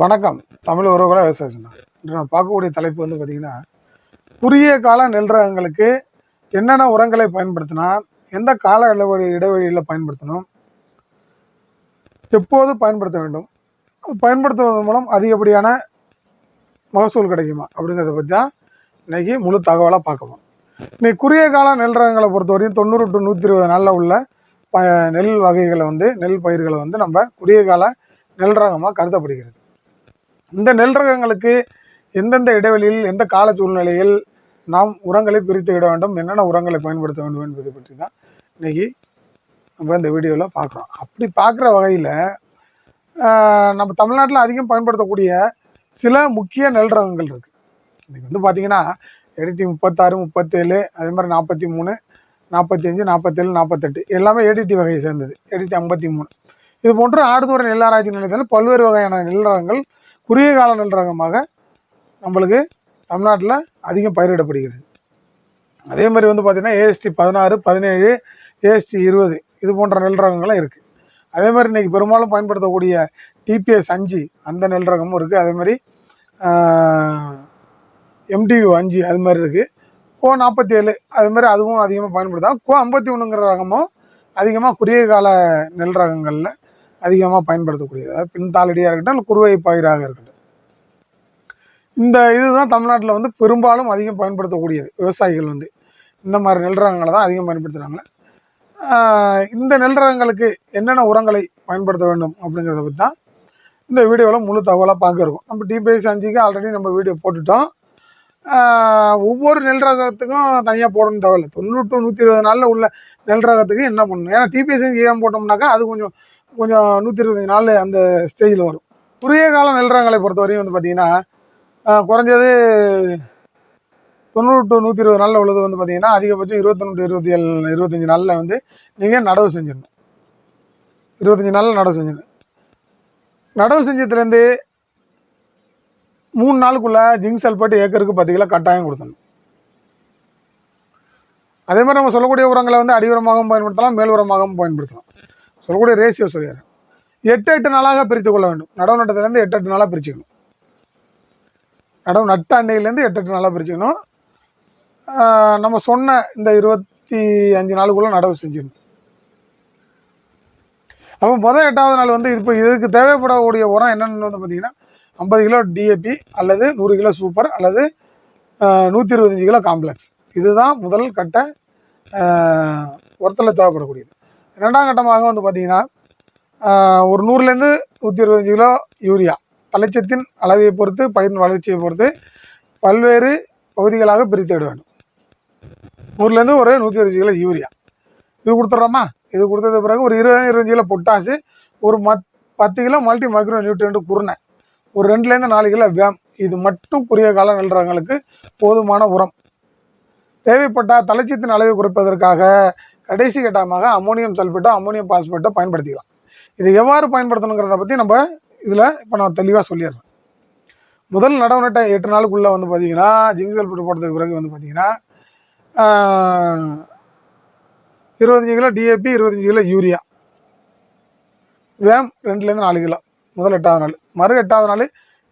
வணக்கம். தமிழ் உறவுகளை விவசாயம் சொன்னாங்க இன்று நான் பார்க்கக்கூடிய தலைப்பு வந்து பார்த்திங்கன்னா குறுகிய கால நெல் ரகங்களுக்கு என்னென்ன உரங்களை பயன்படுத்தினா எந்த கால இடைவெளி இடைவெளியில் பயன்படுத்தணும் எப்போது பயன்படுத்த வேண்டும் பயன்படுத்துவதன் மூலம் அதிகப்படியான மகசூல் கிடைக்குமா அப்படிங்கிறத பற்றி தான் இன்றைக்கி முழு தகவலாக பார்க்க போகிறோம் இன்னைக்கு குறுகிய கால நெல் ரகங்களை பொறுத்தவரையும் தொண்ணூறு டு நூற்றி இருபது நாளில் உள்ள ப நெல் வகைகளை வந்து நெல் பயிர்களை வந்து நம்ம குறுகிய கால நெல் ரகமாக கருதப்படுகிறது. இந்த நெல் ரகங்களுக்கு எந்தெந்த இடைவெளியில் எந்த கால சூழ்நிலையில் நாம் உரங்களை பிரித்து விட வேண்டும் என்னென்ன உரங்களை பயன்படுத்த வேண்டும் என்பதை பற்றி தான் இன்றைக்கி நம்ம இந்த வீடியோவில் பார்க்குறோம். அப்படி பார்க்குற வகையில் நம்ம தமிழ்நாட்டில் அதிகம் பயன்படுத்தக்கூடிய சில முக்கிய நெல் ரகங்கள் இருக்குது இன்றைக்கி வந்து பார்த்தீங்கன்னா எடிடி முப்பத்தாறு முப்பத்தேழு அதே மாதிரி நாற்பத்தி மூணு நாற்பத்தி அஞ்சு நாற்பத்தேழு நாற்பத்தெட்டு எல்லாமே ஏடிடி வகையை சேர்ந்தது. ஏடிடி ஐம்பத்தி மூணு இது போன்று ஆடுதுறை நெல் ஆராய்ச்சி நிலையத்தில் பல்வேறு வகையான நெல் ரகங்கள் குறுகிய கால நெல் ரகமாக நம்மளுக்கு தமிழ்நாட்டில் அதிகம் பயிரிடப்படுகிறது. அதே மாதிரி வந்து பார்த்திங்கன்னா ஏஎஸ்டி பதினாறு பதினேழு ஏஎஸ்டி இருபது இது போன்ற நெல் ரகங்களும் இருக்குது அதே மாதிரி இன்றைக்கி பெரும்பாலும் பயன்படுத்தக்கூடிய டிபிஎஸ் அஞ்சு அந்த நெல் ரகமும் இருக்குது அதே மாதிரி எம்டியூ அஞ்சு அது மாதிரி இருக்குது கோ நாற்பத்தி ஏழு அது மாதிரி அதுவும் அதிகமாக பயன்படுத்தலாம். கோ ஐம்பத்தி ஒன்றுங்கிற ரகமும் அதிகமாக குறுகிய கால நெல் ரகங்களில் அதிகமாக பயன்படுத்தக்கூடியது? அதாவது பின்தாளடியாக இருக்கட்டும் இல்லை குறுவை பயிராக இருக்கட்டும். இந்த இதுதான் தமிழ்நாட்டில் வந்து பெரும்பாலும் அதிகம் பயன்படுத்தக்கூடியது விவசாயிகள் வந்து. இந்த மாதிரி நெல் ரகங்களை தான் அதிகம் பயன்படுத்துகிறாங்க இந்த நெல் ரகங்களுக்கு என்னென்ன உரங்களை பயன்படுத்த வேண்டும் அப்படிங்கிறத பற்றி தான் இந்த வீடியோவில் முழு தகவலாக பார்க்க இருக்கும். நம்ம டிபிஎஸ் அஞ்சுக்கு ஆல்ரெடி நம்ம வீடியோ போட்டுட்டோம். ஒவ்வொரு நெல் ரகத்துக்கும் தனியாக போடணும் தேவையில்லை தொண்ணூற்று நூற்றி இருபது நாளில் உள்ள நெல் ரகத்துக்கு என்ன பண்ணணும்? ஏன்னா டிபிஎஸ் ஏன் போட்டோம்னாக்கா அது கொஞ்சம் கொஞ்சம் நூற்றி இருபத்தஞ்சு நாள் அந்த ஸ்டேஜில் வரும். குறுகிய கால நெல் ரகங்களை பொறுத்தவரையும் வந்து பார்த்திங்கன்னா குறைஞ்சது தொண்ணூறு டு நூற்றி இருபது நாளில் உள்ளது வந்து பார்த்திங்கன்னா அதிகபட்சம் இருபத்தொன்று இருபத்தி ஏழு இருபத்தஞ்சி நாளில் வந்து நீங்கள் நடவு செஞ்சிடணும். இருபத்தஞ்சி நாளில் நடவு செஞ்சிடணும். நடவு செஞ்சதுலேருந்து மூணு நாளுக்குள்ளே ஜிங்க் சல்பேட் ஏக்கருக்கு பத்து கிலோ கட்டாயம் கொடுத்தணும் அதே மாதிரி நம்ம சொல்லக்கூடிய உரங்களை வந்து அடி உரமாகவும் பயன்படுத்தலாம் மேல் உரமாகவும் பயன்படுத்தலாம். சொல்லக்கூடிய ரேஷியோ சொல்லிடுறேன் எட்டு எட்டு நாளாக பிரித்து கொள்ள வேண்டும். நடவு நட்டத்துலேருந்து எட்டு எட்டு நாளாக பிரிச்சுக்கணும். நடவு நட்ட அன்னையிலேருந்து எட்டு எட்டு நாளாக பிரிச்சுக்கணும். நம்ம சொன்ன இந்த இருபத்தி அஞ்சு நாளுக்குள்ளே நடவு செஞ்சிடணும். அப்போ முதல் எட்டாவது நாள் வந்து இப்போ இதுக்கு தேவைப்படக்கூடிய உரம் என்னென்னு வந்து பார்த்தீங்கன்னா ஐம்பது கிலோ டிஏபி அல்லது நூறு கிலோ சூப்பர் அல்லது நூற்றி இருபத்தஞ்சி கிலோ காம்ப்ளெக்ஸ். இதுதான் முதல் கட்ட உரத்தில் தேவைப்படக்கூடியது. ரெண்டாம் கட்டமாக வந்து பார்த்திங்கன்னா ஒரு நூறுலேருந்து நூற்றி இருபத்தஞ்சி கிலோ யூரியா. தலைச்சத்தின் அளவை பொறுத்து பயிரின் வளர்ச்சியை பொறுத்து பல்வேறு பகுதிகளாக பிரித்து விட வேண்டும். நூறுலேருந்து ஒரு நூற்றி இருபது கிலோ யூரியா. இது கொடுத்துட்றோமா? இது கொடுத்தது பிறகு ஒரு இருபது இருபத்தஞ்சு கிலோ பொட்டாசு ஒரு மத் பத்து கிலோ மல்டி மைக்ரோ நியூட்ரியன்ட் குருணை ஒரு ரெண்டுலேருந்து நாலு கிலோ வேம். இது மட்டும் குறுகிய கால நல்றவங்களுக்கு போதுமான உரம். தேவைப்பட்டால் தலைச்சத்தின் அளவை குறைப்பதற்காக கடைசி கட்டமாக அமோனியம் சல்பேட்டோ அம்மோனியம் பாஸ்பேட்டோ பயன்படுத்திக்கலாம். இது எவ்வாறு பயன்படுத்தணுங்கிறத பற்றி நம்ம இதில் இப்போ நான் தெளிவாக சொல்லிடுறேன். முதல் நடவு நட்ட எட்டு நாளுக்குள்ளே வந்து பார்த்தீங்கன்னா ஜிங்க் சல்பேட் போட்டதுக்கு பிறகு வந்து பார்த்தீங்கன்னா இருபத்தஞ்சி கிலோ டிஏபி இருபத்தஞ்சி கிலோ யூரியா. வேம் ரெண்டுலேருந்து நாலு கிலோ முதல் எட்டாவது நாள். மறு எட்டாவது நாள்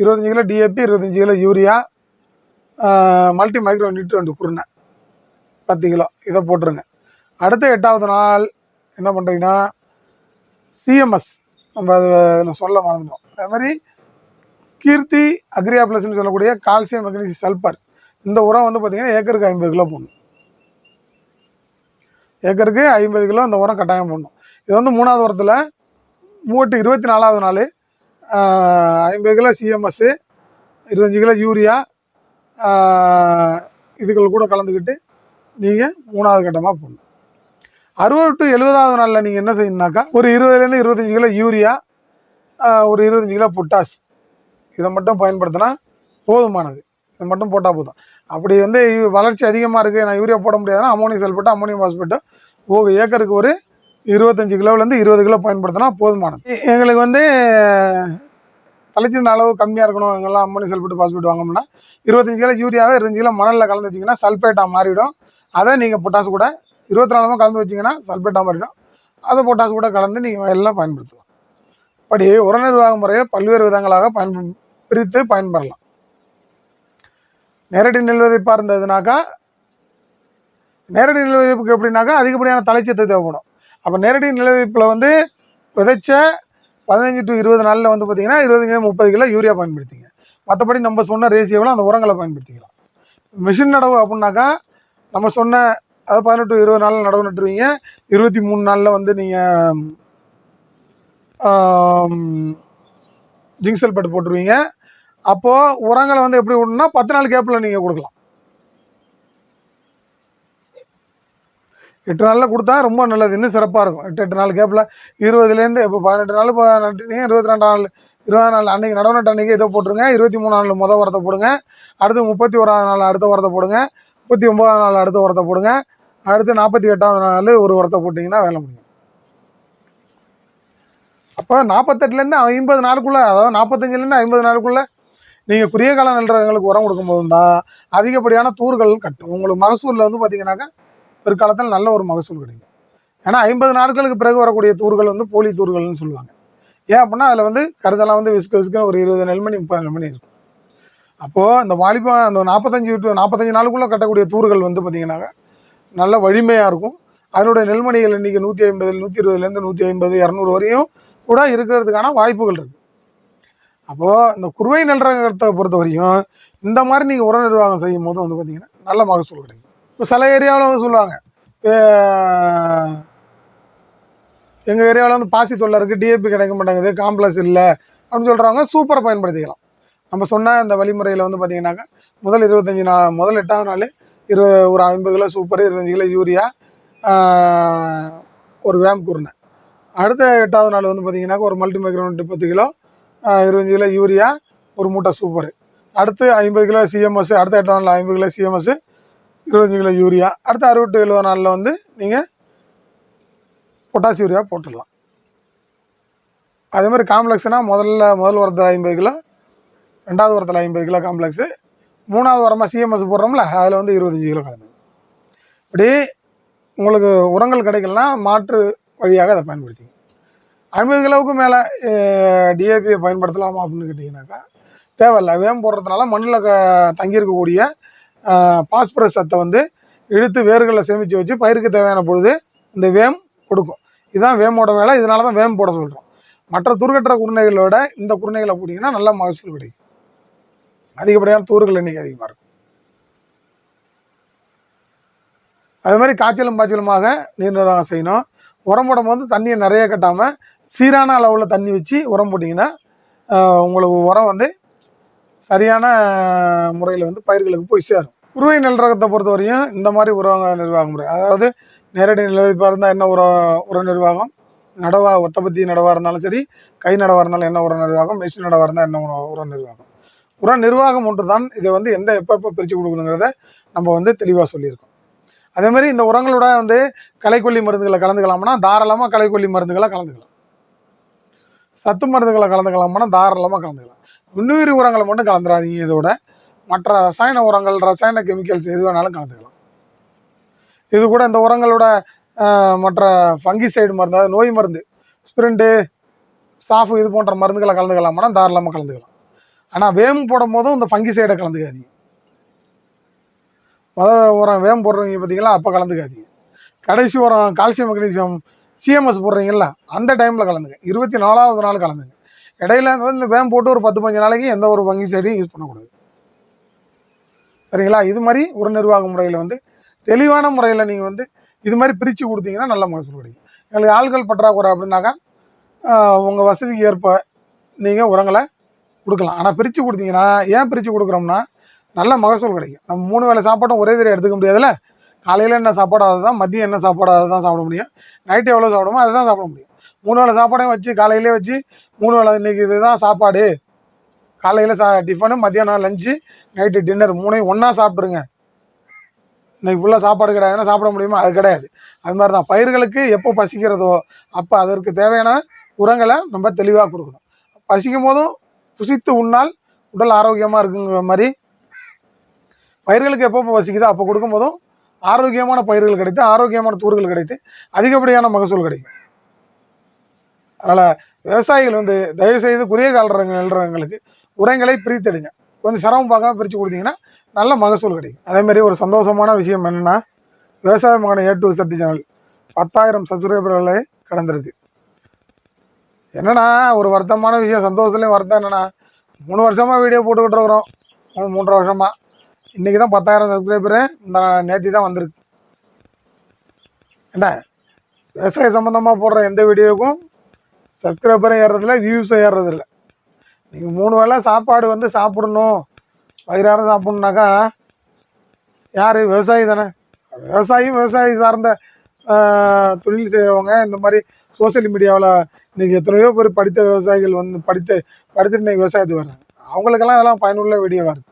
இருபத்தஞ்சி கிலோ டிஏபி இருபத்தஞ்சி kilo urea multi micro nutrient குருணை பத்து கிலோ. இதை போட்டுருங்க. அடுத்த எட்டாவது நாள் என்ன பண்ணுறீங்கன்னா சிஎம்எஸ் நம்ம அது நான் சொல்ல மறந்துட்டோம். அது மாதிரி கீர்த்தி அக்ரியா ப்ளஸ்ன்னு சொல்லக்கூடிய கால்சியம் மெக்னீசியம் சல்பர். இந்த உரம் வந்து பார்த்திங்கன்னா ஏக்கருக்கு ஐம்பது கிலோ போடணும். ஏக்கருக்கு ஐம்பது கிலோ இந்த உரம் கட்டாயம் போடணும். இது வந்து மூணாவது உரத்தில் மூட்டு இருபத்தி நாலாவது நாள் ஐம்பது கிலோ சிஎம்எஸ்ஸு இருபத்தஞ்சி கிலோ யூரியா இதுகள் கூட கலந்துக்கிட்டு நீங்கள் மூணாவது கட்டமாக போடணும். அறுபது டு எழுபதாவது நாளில் நீங்கள் என்ன செய்யணுனாக்கா ஒரு இருபதுலேருந்து இருபத்தஞ்சி கிலோ யூரியா ஒரு இருபத்தஞ்சி கிலோ பொட்டாஸ் இதை மட்டும் பயன்படுத்தினா போதுமானது. இதை மட்டும் போட்டால் போதும். அப்படி வந்து வளர்ச்சி அதிகமாக இருக்குது நான் யூரியா போட முடியாதுன்னா அமோனியம் செல்பட்டு அமோனியம் பாஸ்பேட்டோ ஒரு ஏக்கருக்கு ஒரு இருபத்தஞ்சி கிலோலேருந்து இருபது கிலோ பயன்படுத்தினா போதுமானது. எங்களுக்கு வந்து தலைச்சிருந்த அளவு கம்மியாக இருக்கணும் எங்கெல்லாம் அம்மோனியம் சல்பேட் பாஸ்பேட் வாங்கணும்னா இருபத்தஞ்சி கிலோ யூரியாவே இருபத்தஞ்சி கிலோ மணலில் கலந்து வச்சிங்கன்னா சல்பேட்டாக மாறிவிடும் அதை நீங்கள் பொட்டாசு கூட இருபத்தி நாலுமா கலந்து வச்சிங்கன்னா சல்பேட்டாக மாறிடும் அதை பொட்டாசு கூட கலந்து நீங்கள் எல்லாம் பயன்படுத்தலாம். அப்படி உர நிர்வாக முறையை பல்வேறு விதங்களாக பயன் பிரித்து பயன்படலாம் நேரடி நெல் விதைப்பாக இருந்ததுனாக்கா நேரடி நெல் விதைப்புக்கு எப்படின்னாக்கா அதிகப்படியான தலைச்சத்து தேவைப்படும். அப்போ நேரடி நெல் விதைப்பில் வந்து விதைச்ச பதினஞ்சு டு இருபது நாளில் வந்து பார்த்தீங்கன்னா இருபதுங்க முப்பது கிலோ யூரியா பயன்படுத்திங்க. மற்றபடி நம்ம சொன்ன ரேசியோவில் அந்த உரங்களை பயன்படுத்திக்கலாம். மிஷின் நடவு அப்படின்னாக்கா நம்ம சொன்ன அது பதினெட்டு இருபது நாளில் நடவு நட்டுருவீங்க. இருபத்தி மூணு நாளில் வந்து நீங்கள் ஜிங்சல் பட்டு போட்டுருவீங்க. அப்போது உரங்களை வந்து எப்படி விடணும்னா பத்து நாள் கேப்பில் நீங்கள் கொடுக்கலாம். எட்டு நாளில் கொடுத்தா ரொம்ப நல்லது இன்னும் சிறப்பாக இருக்கும். எட்டு எட்டு நாள் கேப்பில் இருபதுலேருந்து இப்போ பதினெட்டு நாள் இப்போ நட்டுனீங்க இருபத்தி ரெண்டு நாள் இருபது நாள் அன்றைக்கி நடவு நட்டு அன்றைக்கி இதை போட்டுருங்க. இருபத்தி மூணு நாள் மொதல் உரத்தை போடுங்க. அடுத்து முப்பத்தி ஓராவது நாள் அடுத்த உரத்தை போடுங்க. முப்பத்தி ஒன்பதாம் நாள் அடுத்த உரத்தை போடுங்க. அடுத்து நாற்பத்தி எட்டாவது நாள் ஒரு உரத்தை போட்டிங்கன்னா வேலை முடியும். அப்போ நாற்பத்தெட்டுலேருந்து ஐம்பது நாளுக்குள்ளே அதாவது நாற்பத்தஞ்சிலேருந்து ஐம்பது நாளுக்குள்ளே நீங்கள் குறுகிய கால நெல்றவங்களுக்கு உரம் கொடுக்கும்போது தான் அதிகப்படியான தூர்கள் கட்டும். உங்களுக்கு மகசூலில் வந்து பார்த்தீங்கன்னாக்கா பிற்காலத்தில் நல்ல ஒரு மகசூல் கிடைக்கும். ஏன்னா ஐம்பது நாட்களுக்கு பிறகு வரக்கூடிய தூர்கள் வந்து போலி தூர்கள்னு சொல்லுவாங்க. ஏன் அப்படின்னா அதில் வந்து கருதெல்லாம் வந்து விசுக்கு விசுக்குன்னு ஒரு இருபது நெல்மணி முப்பது நெல்மணி இருக்கும். அப்போது இந்த வாலிபா அந்த நாற்பத்தஞ்சு டு நாற்பத்தஞ்சு நாளுக்குள்ளே கட்டக்கூடிய தூர்கள் வந்து பார்த்தீங்கன்னாக்கா நல்ல வலிமையாக இருக்கும். அதனுடைய நெல்மணிகள் இன்றைக்கி நூற்றி ஐம்பது நூற்றி இருபதுலேருந்து நூற்றி ஐம்பது இரநூறு வரையும் கூட இருக்கிறதுக்கான வாய்ப்புகள் இருக்குது அப்போது இந்த குறுவை நெல் பொறுத்த வரையும் இந்த மாதிரி நீங்கள் உர நிர்வாகம் செய்யும் போது வந்து பார்த்தீங்கன்னா நல்ல மகசூல் கிடைக்கும். இப்போ சில ஏரியாவில் வந்து சொல்லுவாங்க. எங்கள் ஏரியாவில் வந்து பாசி தொல்லை இருக்குது டிஏபி கிடைக்க மாட்டேங்குது காம்ப்ளெக்ஸ் இல்லை அப்படின்னு சொல்கிறவங்க சூப்பரை பயன்படுத்திக்கலாம். நம்ம சொன்ன இந்த வழிமுறையில் வந்து பார்த்தீங்கன்னாக்கா முதல் இருபத்தஞ்சி நாள் முதல் எட்டாவது நாள் இரு ஒரு ஐம்பது கிலோ சூப்பர் இருபத்தஞ்சி கிலோ யூரியா ஒரு வேம் குருணை. அடுத்த எட்டாவது நாள் வந்து பார்த்தீங்கன்னாக்கா ஒரு மல்டி மைக்ரோன் பத்து கிலோ இருபத்தஞ்சி கிலோ யூரியா ஒரு மூட்டை சூப்பர் அடுத்து ஐம்பது கிலோ சிஎம்எஸ் அடுத்த எட்டாவது நாள் ஐம்பது கிலோ சிஎம்எஸ் இருபத்தஞ்சி கிலோ யூரியா அடுத்த அறுபட்டு எழுபது நாளில் வந்து நீங்கள் பொட்டாசி யூரியா போட்டுடலாம். அதே மாதிரி காம்ப்ளெக்ஸ்னால் முதல்ல முதல் வரது ஐம்பது கிலோ ரெண்டாவது உரத்தில் ஐம்பது கிலோ காம்ப்ளெக்ஸு மூணாவது உரமாக சிஎம்எஸ் போடுறோம்ல அதில் வந்து இருபத்தஞ்சி கிலோ கலந்து. இப்படி உங்களுக்கு உரங்கள் கிடைக்கலனா மாற்று வழியாக அதை பயன்படுத்திங்க ஐம்பது கிலோவுக்கு மேலே டிஏபியை பயன்படுத்தலாமா அப்படின்னு கேட்டிங்கனாக்கா தேவையில்லை. வேம் போடுறதுனால மண்ணில் க தங்கியிருக்கக்கூடிய பாஸ்பரஸ் சத்தை வந்து இழுத்து வேர்களில் சேமித்து வச்சு பயிருக்கு தேவையான பொழுது இந்த வேம் கொடுக்கும். இதுதான் வேமோட வேலை இதனால தான் வேம் போட சொல்கிறோம் மற்ற துருக்கற்ற குருணைகளோட இந்த குருணைகளை போட்டிங்கன்னா நல்ல மகசூல் கிடைக்கும். அதிகப்படியான தூர்கள் எண்ணிக்கை அதிகமாக இருக்கும். அது மாதிரி காய்ச்சலும் பாய்ச்சலுமாக நீர் நிர்வாகம் செய்யணும். உரம் போடும்போது தண்ணியை நிறைய கட்டாமல் சீரான அளவில் தண்ணி வச்சு உரம் போட்டிங்கன்னா உங்களுக்கு உரம் வந்து சரியான முறையில் வந்து பயிர்களுக்கு போய் சேரும். உருவை நெல் ரகத்தை பொறுத்தவரையும் இந்த மாதிரி உரம் நிர்வாக முறை. அதாவது நேரடி நிலவிப்பாக இருந்தால் என்ன உரம் உர நிர்வாகம்? நடவா ஒத்தபத்தி நடவாக இருந்தாலும் சரி கை நடவாக இருந்தாலும் என்ன உர நிர்வாகம்? மெஷின் நடவாக இருந்தால் என்ன உர உர நிர்வாகம்? உர நிர்வாகம் ஒன்று தான் இதை வந்து எந்த எப்போ எப்போ பிரித்து கொடுக்கணுங்கிறத நம்ம வந்து தெளிவாக சொல்லியிருக்கோம். அதேமாதிரி இந்த உரங்களோட வந்து களைக்கொல்லி மருந்துகளை கலந்துக்கலாம்னா தாராளமாக களைக்கொல்லி மருந்துகளை கலந்துக்கலாம். சத்து மருந்துகளை கலந்துக்கலாம்னா தாராளமாக கலந்துக்கலாம். நுண்ணுயிர் உரங்களை மட்டும் கலந்துடாதீங்க இதோட. மற்ற ரசாயன உரங்கள் ரசாயன கெமிக்கல்ஸ் எது வேணாலும் கலந்துக்கலாம். இது கூட இந்த உரங்களோட மற்ற ஃபங்கிசைடு மருந்து அதாவது நோய் மருந்து ஸ்பிரிண்டு சாஃபு இது போன்ற மருந்துகளை கலந்துக்கலாம்னா தாராளமாக கலந்துக்கலாம். ஆனால் வேம் போடும் போதும் இந்த ஃபங்கிசைடை கலந்துக்காதீங்க. மொதல் உரம் வேம் போடுறீங்க பார்த்தீங்களா அப்போ கலந்துக்காதீங்க. கடைசி உரம் கால்சியம் மெக்னீசியம் சிஎம்எஸ் போடுறீங்கல்ல அந்த டைமில் கலந்துங்க. இருபத்தி நாலாவது நாள் கலந்துங்க. இடையில வந்து இந்த வேம் போட்டு ஒரு பத்து பதினஞ்சு நாளைக்கு எந்த ஒரு வங்கி சைடையும் யூஸ் பண்ணக்கூடாது. சரிங்களா? இது மாதிரி உர நிர்வாக முறையில் வந்து தெளிவான முறையில் நீங்கள் வந்து இது மாதிரி பிரித்து கொடுத்தீங்கன்னா நல்ல மகசூல் கிடைக்கும். எங்களுக்கு ஆள்கள் பற்றாக்குறை அப்படின்னாக்கா உங்கள் வசதிக்கு ஏற்ப நீங்கள் உரங்களை கொடுக்கலாம். ஆனால் பிரித்து கொடுத்தீங்கன்னா ஏன் பிரித்து கொடுக்குறோம்னா நல்ல மகசூல் கிடைக்கும். நம்ம மூணு வேளை சாப்பாடும் ஒரே தடவை எடுத்துக்க முடியாதுல்ல? காலையில் என்ன சாப்பாடோ அதை தான் மதியம் என்ன சாப்பாடோ அதை தான் சாப்பிட முடியும். நைட்டு எவ்வளோ சாப்பிடுமோ அதை தான் சாப்பிட முடியும். மூணு வேளை சாப்பாடையும் வச்சு காலையிலே வச்சு மூணு வேளை இன்றைக்கி இதுதான் சாப்பாடு. காலையில் சா டிஃபனு மத்தியானம் லஞ்சு நைட்டு டின்னர் மூணையும் ஒன்றா சாப்பிட்ருங்க இன்னைக்கு ஃபுல்லாக சாப்பாடு கிடையாதுன்னா சாப்பிட முடியுமா? அது கிடையாது. அது மாதிரி தான் பயிர்களுக்கு எப்போ பசிக்கிறதோ அப்போ அதற்கு தேவையான உரங்களை நம்ம தெளிவாக கொடுக்கணும். பசிக்கும் போதும் புசித்து உண்ணால் உடல் ஆரோக்கியமாக இருக்குங்கிற மாதிரி பயிர்களுக்கு எப்போ வசிக்குதோ அப்போ கொடுக்கும்போதும் ஆரோக்கியமான பயிர்கள் கிடைத்து ஆரோக்கியமான தூர்கள் கிடைத்து அதிகப்படியான மகசூல் கிடைக்கும். அதனால் விவசாயிகள் வந்து தயவுசெய்து குறுகிய கால ரக உரங்களை பிரித்தெடுங்க. கொஞ்சம் சிரமம் பார்க்காம பிரித்து கொடுத்தீங்கன்னா நல்ல மகசூல் கிடைக்கும். அதேமாரி ஒரு சந்தோஷமான விஷயம் என்னென்னா விவசாய மகன ஏ டு சட்டி சேனல் பத்தாயிரம் சப்ஸ்கிரைபர்களை கடந்திருக்கு. என்னண்ணா ஒரு வருத்தமான விஷயம் சந்தோஷத்துலேயும் வருத்தம் என்னண்ணா மூணு வருஷமாக வீடியோ போட்டுக்கிட்டு இருக்கிறோம். மூணு மூன்றரை வருஷமாக இன்றைக்கி தான் பத்தாயிரம் சப்ஸ்கிரைபரு இந்த நேற்று தான் வந்திருக்கு. என்ன விவசாய சம்மந்தமாக போடுற எந்த வீடியோவுக்கும் சப்ஸ்கிரைபரும் ஏறுறதில்ல வியூஸும் ஏறுறதில்ல. நீங்கள் மூணு வேளை சாப்பாடு வந்து சாப்பிடணும். வயிறார சாப்பிட்ணுனாக்கா யார்? விவசாயி தானே. விவசாயி விவசாயி சார்ந்த தொழில் செய்கிறவங்க இந்த மாதிரி சோஷியல் மீடியாவில் இன்றைக்கி எத்தனையோ பேர் படித்த விவசாயிகள் வந்து படித்து படித்துட்டு இன்னைக்கு விவசாயத்துக்கு வர்றாங்க. அவங்களுக்கெல்லாம் அதெல்லாம் பயனுள்ள வீடியோவாக இருக்குது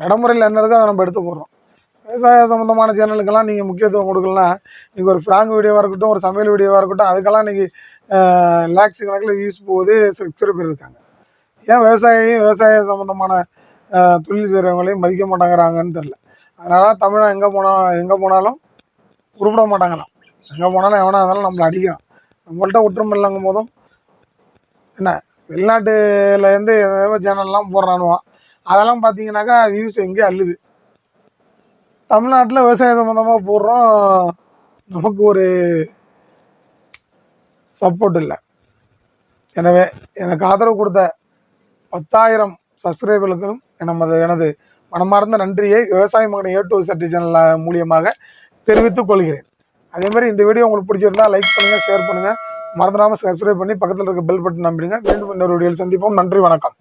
நடைமுறையில் என்ன இருக்கோ அதை நம்ம எடுத்து போடுறோம். விவசாய சம்மந்தமான சேனலுக்கெல்லாம் நீங்கள் முக்கியத்துவம் கொடுக்கலாம் நீங்கள் ஒரு ஃப்ராங்க் வீடியோவாக இருக்கட்டும் ஒரு சமையல் வீடியோவாக இருக்கட்டும் அதுக்கெல்லாம் இன்றைக்கி லேக்ஸ் கணக்கில் வியூஸ் போகுது சப்ஸ்கிரைபர் இருக்காங்க. ஏன் விவசாயியும் விவசாய சம்மந்தமான தொழில் செய்கிறவங்களையும் மதிக்க மாட்டேங்கிறாங்கன்னு தெரில அதனால் தமிழன் எங்கே போனால் எங்கே போனாலும் குறிப்பிட மாட்டாங்களாம். எங்கே போனாலும் எவனா இருந்தாலும் நம்மளை அடிக்கிறான். நம்மள்ட்ட ஒற்றுமை இல்லைங்கும் போதும் என்ன வெளிநாட்டுலேருந்து எதோ சேனல்லாம் போடுறானுவான் அதெல்லாம் பார்த்தீங்கன்னாக்கா வியூஸ் எங்கேயும் அள்ளுது. தமிழ்நாட்டில் விவசாய சம்மந்தமாக போடுறோம். நமக்கு ஒரு சப்போர்ட் இல்லை. எனவே எனக்கு ஆதரவு கொடுத்த பத்தாயிரம் சப்ஸ்கிரைபர்களுக்கும் நமது எனது மனமார்ந்த நன்றியை விவசாய மகன் ஏ டு சட்டி சேனல் மூலியமாக தெரிவித்துக் கொள்கிறேன். அதே மாதிரி இந்த வீடியோ உங்களுக்கு பிடிச்சிருந்தா லைக் பண்ணுங்கள் ஷேர் பண்ணுங்கள் மறந்துடாமல் சப்ஸ்கிரைப் பண்ணி பக்கத்தில் இருக்க பெல் பட்டன் நம்பிடுங்க. மீண்டும் இன்னொரு வீடியோவில் சந்திப்போம். நன்றி வணக்கம்.